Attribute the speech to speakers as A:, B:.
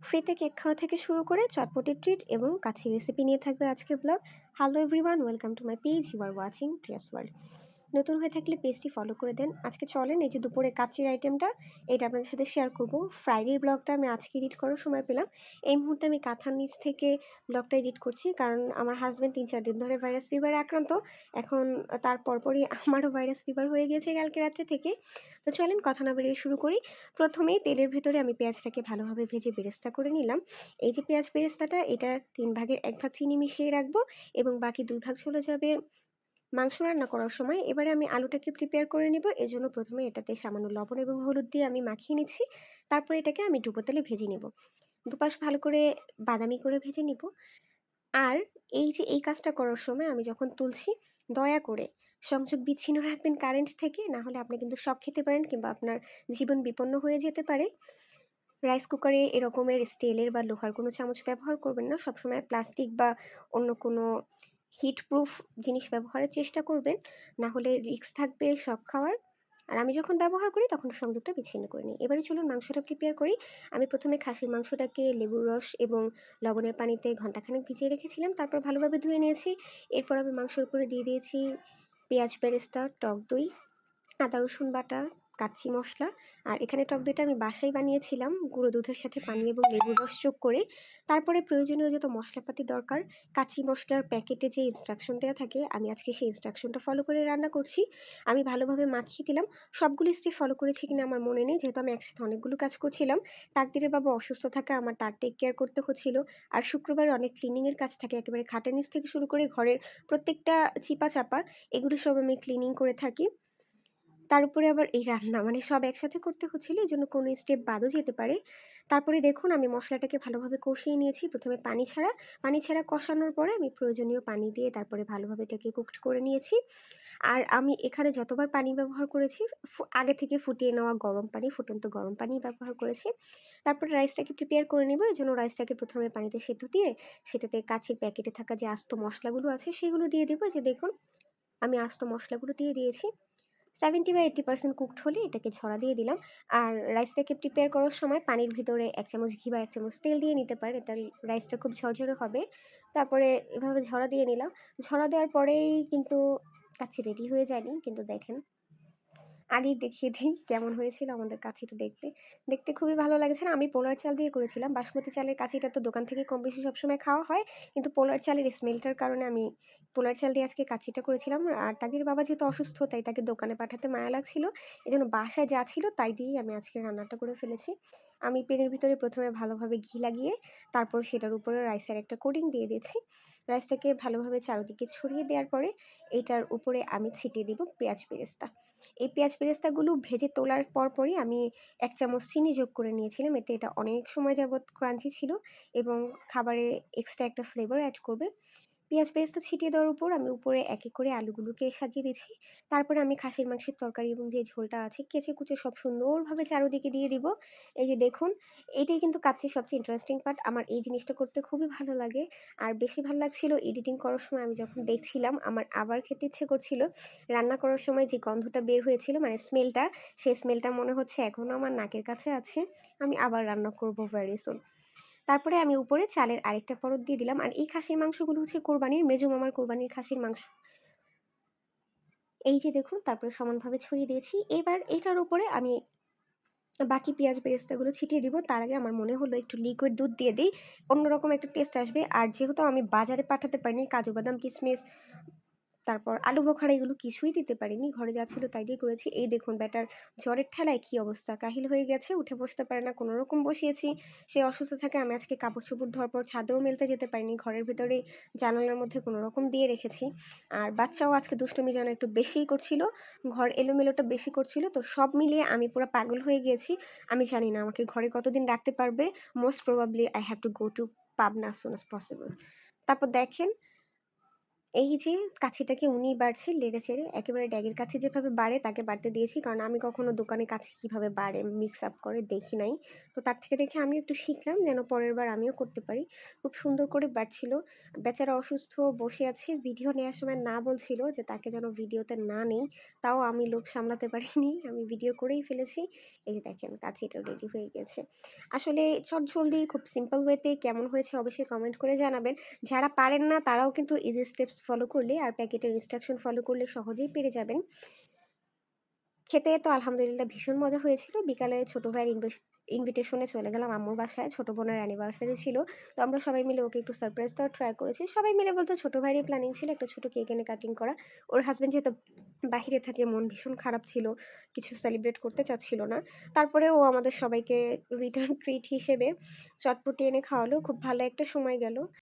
A: ফ্রিতে কেক খাওয়া থেকে শুরু করে চটপটি ট্রিট এবং কাছি রেসিপি নিয়ে থাকবে আজকের blog hello everyone welcome to my page you are watching Priya's world নতুন হয়ে থাকলে পেজটি ফলো করে দেন। আজকে চলেন এই যে দুপুরে কাচির আইটেমটা এটা আপনাদের সাথে শেয়ার করব। ফ্রাইডের ব্লগটা আমি আজকে এডিট করার সময় পেলাম। এই মুহূর্তে আমি কাঁথার নিচ থেকে ব্লগটা এডিট করছি কারণ আমার হাজব্যান্ড তিন চার দিন ধরে ভাইরাস ফিভারে আক্রান্ত। এখন তার পরপরই আমারও ভাইরাস ফিভার হয়ে গিয়েছে কালকে রাত্রে থেকে। তো চলেন কথা না বেরিয়ে শুরু করি। প্রথমেই তেলের ভেতরে আমি পেঁয়াজটাকে ভালোভাবে ভেজে বেরেস্তা করে নিলাম। এই যে পেঁয়াজ বেরেস্তাটা, এটা তিন ভাগের এক ভাগ চিনি মিশিয়ে রাখব এবং বাকি দুই ভাগ চলে যাবে মাংস রান্না করার সময় এবারে আমি আলুটাকে প্রিপেয়ার করে নিব। এজন্য প্রথমে এটাতে সামান্য লবণ এবং হলুদ দিয়ে আমি মাখিয়ে নিচ্ছি। তারপরে এটাকে আমি ডুবো তেলে ভেজে নেব। দুপাশ ভালো করে বাদামি করে ভেজে নিব। আর এই যে এই কাজটা করার সময় আমি যখন তুলছি, দয়া করে সংযোগ বিচ্ছিন্ন রাখবেন কারেন্ট থেকে, না হলে আপনি কিন্তু সব খেতে পারেন কিংবা আপনার জীবন বিপন্ন হয়ে যেতে পারে। রাইস কুকারে এরকমের স্টিলের বা লোহার কোনো চামচ ব্যবহার করবেন না। সবসময় প্লাস্টিক বা অন্য কোনো হিট প্রুফ জিনিস ব্যবহারের চেষ্টা করবেন, না হলে রিস্ক থাকবে সব খাওয়ার। আর আমি যখন ব্যবহার করি তখন সংযোগটা বিচ্ছিন্ন করে নিই। এবারে চলুন মাংসটা প্রিপেয়ার করি। আমি প্রথমে খাসির মাংসটাকে লেবুর রস এবং লবণের পানিতে ঘন্টাখানেক ভিজিয়ে রেখেছিলাম। তারপর ভালোভাবে ধুয়ে নিয়েছি। এরপর আমি মাংসের উপরে দিয়ে দিয়েছি পেঁয়াজ বেরেস্তা, টক দই, আদা রসুন বাটা কাচ্চি মশলা। আর এখানে টক দইটা আমি বাসায় বানিয়েছিলাম। গুঁড়ো দুধের সাথে পানি এবং লেবুর রস যোগ করে। তারপরে প্রয়োজনীয় যত মশলাপাতি দরকার, কাচ্চি মশলার প্যাকেটে যে ইনস্ট্রাকশন দেওয়া থাকে, আমি আজকে সেই ইনস্ট্রাকশনটা ফলো করে রান্না করছি। আমি ভালোভাবে মাখিয়ে দিলাম। সবগুলি স্টেপ ফলো করেছি কিনা আমার মনে নেই। যেহেতু আমি একসাথে অনেকগুলো কাজ করছিলাম, তাকদিরের বাবা অসুস্থ থাকা, আমার তার টেক কেয়ার করতে হচ্ছিল। আর শুক্রবার অনেক ক্লিনিংয়ের কাজ থাকে, একেবারে খাটের নিচ থেকে শুরু করে ঘরের প্রত্যেকটা চিপা চাপা এগুলো সব আমি ক্লিনিং করে থাকি। তার উপরে আবার এই রান্না মানে সব একসাথে করতে হচ্ছিল, এই জন্য কোনো স্টেপ বাদও যেতে পারে। তারপরে দেখুন, আমি মশলাটাকে ভালোভাবে কষিয়ে নিয়েছি। প্রথমে পানি ছাড়া পানি ছাড়া কষানোর পরে আমি প্রয়োজনীয় পানি দিয়ে তারপরে ভালোভাবে এটাকে কুকড করে নিয়েছি। আর আমি এখানে যতবার পানি ব্যবহার করেছি আগে থেকে ফুটিয়ে নেওয়া গরম পানি, ফুটন্ত গরম পানি ব্যবহার করেছি। তারপরে রাইসটাকে প্রিপেয়ার করে নেব, এই জন্য রাইসটাকে প্রথমে পানিতে সেদ্ধ দিয়ে, সেটাতে কাছের প্যাকেটে থাকা যে আস্ত মশলাগুলো আছে, সেগুলো দিয়ে দেবো। যে দেখুন, আমি আস্ত মশলাগুলো দিয়ে দিয়েছি। সেভেন্টি বা এইটটি পার্সেন্ট কুকড হলে এটাকে ছড়া দিয়ে দিলাম। আর রাইসটাকে প্রিপেয়ার করার সময় পানির ভিতরে এক চামচ ঘি বা এক চামচ তেল দিয়ে নিতে পারে তার রাইসটা খুব ঝরঝরে হবে। তারপরে এভাবে ঝরা দিয়ে নিলাম। ঝরা দেওয়ার পরেই কিন্তু কাছে রেডি হয়ে যায়নি, কিন্তু দেখেন আগেই দেখিয়ে দিই কেমন হয়েছিল আমাদের কাছিটা দেখতে। দেখতে খুবই ভালো লাগছে আমি পোলার চাল দিয়ে করেছিলাম। বাসমতি চালের কাছিটা তো দোকান থেকে কম বেশি সবসময় খাওয়া হয়। কিন্তু পোলার চালের স্মেলটার কারণে আমি পোলার চাল দিয়ে আজকে কাচিটা করেছিলাম। আর তাদের বাবা যেহেতু অসুস্থ, তাই তাকে দোকানে পাঠাতে মায়া লাগছিল। জন্য বাসায় যা ছিল তাই দিয়েই আমি আজকে রান্নাটা করে ফেলেছি। আমি পেনের ভিতরে প্রথমে ভালোভাবে ঘি লাগিয়ে, তারপর সেটার উপরে রাইসের একটা কোডিং দিয়ে দিয়েছি। রাইসটাকে ভালোভাবে চারোদিকে ছড়িয়ে দেওয়ার পরে এটার উপরে আমি ছিটিয়ে দিব পেঁয়াজ বেরেস্তা এই পেঁয়াজ বেরেস্তাগুলো ভেজে তোলার পর পরই আমি এক চামচ চিনি যোগ করে নিয়েছিলাম, এতে এটা অনেক সময় যাবৎ ক্রাঞ্চি ছিল এবং খাবারে এক্সট্রা একটা ফ্লেভার অ্যাড করবে। পেঁয়াজ বেরেস্তা ছিটিয়ে দেওয়ার উপর আমি উপরে এক এক করে আলুগুলোকে সাজিয়ে দিচ্ছি। তারপরে আমি খাসির মাংসের তরকারি এবং যে ঝোলটা আছে, কেচে কুচে সব সুন্দরভাবে চারোদিকে দিয়ে দিব। এই যে দেখুন, এটাই কিন্তু কাচ্ছির সবচেয়ে ইন্টারেস্টিং পার্ট আমার এই জিনিসটা করতে খুবই ভালো লাগে। আর বেশি ভালো লাগছিল এডিটিং করার সময় আমি যখন দেখছিলাম, আমার আবার খেতে ইচ্ছে করছিল। রান্না করার সময় যে গন্ধটা বের হয়েছিল মানে স্মেলটা সেই স্মেলটা মনে হচ্ছে এখনও আমার নাকের কাছে আছে। আমি আবার রান্না করব ভেরি সুন তারপরে আমি উপরে চালের আরেকটা পরত দিয়ে দিলাম। আর এই খাসির মাংসগুলো হচ্ছে কোরবানির, মেজো মামার কোরবানির খাসির মাংস। এই যে দেখুন, তারপরে সমানভাবে ছড়িয়ে দিয়েছি। এবার এটার উপরে আমি বাকি পেঁয়াজ বেরেস্তাগুলো ছিটিয়ে দিব। তার আগে আমার মনে হলো একটু লিকুইড দুধ দিয়ে দিই। অন্যরকম একটা টেস্ট আসবে। আর যেহেতু আমি বাজারে পাঠাতে পারিনি কাজু বাদাম কিশমিশ তারপর আলু বোখারা এগুলো কিছুই দিতে পারিনি, ঘরে যা ছিল তাই দিয়ে করেছি। এই দেখুন ব্যাটার জ্বরের ঠেলায় কী অবস্থা? কাহিল হয়ে গেছে, উঠে বসতে পারে না, কোনো রকম বসিয়েছি। সে অসুস্থ থাকে, আমি আজকে কাপড় চোপড় ধোয়ার পর ছাদেও মেলতে যেতে পারিনি, ঘরের ভিতরে জানালার মধ্যে কোনো রকম দিয়ে রেখেছি। আর বাচ্চাও আজকে দুষ্টমি যেন একটু বেশিই করছিল, ঘর এলোমেলোটা বেশি করছিল, তো সব মিলিয়ে আমি পুরো পাগল হয়ে গিয়েছি। আমি জানি না আমাকে ঘরে কতদিন রাখতে পারবে most probably I have to go to Pabna soon as possible তারপর দেখেন এই যে কাছিটাকে উনিই বাড়ছে নেড়ে-চেড়ে। একেবারে ড্যাগের কাছে যেভাবে বাড়ে তাকে বাড়তে দিয়েছি। কারণ আমি কখনো দোকানে কাছে কীভাবে বাড়ে, মিক্স আপ করে দেখি নাই। তো তার থেকে দেখে আমিও একটু শিখলাম যেন পরের বার আমিও করতে পারি। খুব সুন্দর করে বাড়ছিল। বেচারা অসুস্থ বসে আছে। ভিডিও নেওয়ার সময় না বলছিল যে তাকে যেন ভিডিওতে না নেই। তাও আমি লোভ সামলাতে পারিনি। আমি ভিডিও করেই ফেলেছি। এই দেখেন কাছিটাও রেডি হয়ে গেছে। আসলে চটজলদি খুব সিম্পল ওয়েতে কেমন হয়েছে অবশ্যই কমেন্ট করে জানাবেন। যারা পারেন না তারাও কিন্তু ইজি স্টেপস ফলো করলে আর প্যাকেটের ইনস্ট্রাকশন ফলো করলে সহজেই পেরে যাবেন। খেতে তো আলহামদুলিল্লাহ ভীষণ মজা হয়েছিল। বিকালে ছোট ভাইয়ের ইনভিটেশনে চলে গেলাম আম্মুর বাসায়। ছোট বোনের অ্যানিভার্সারি ছিল। তো আমরা সবাই মিলে ওকে একটু সারপ্রাইজ দেওয়ার ট্রাই করেছি। সবাই মিলে বলতে ছোট ভাইয়েরই প্ল্যানিং ছিল একটা ছোট কেক এনে কাটিং করা। ওর হাসব্যান্ড যেহেতু বাহিরে থাকে, মন ভীষণ খারাপ ছিল। কিছু সেলিব্রেট করতে চাচ্ছিল না। তারপরে ও আমাদের সবাইকে রিটার্ন ট্রিট হিসেবে চটপটি এনে খাওয়ালো। খুব ভালো একটা সময় গেল।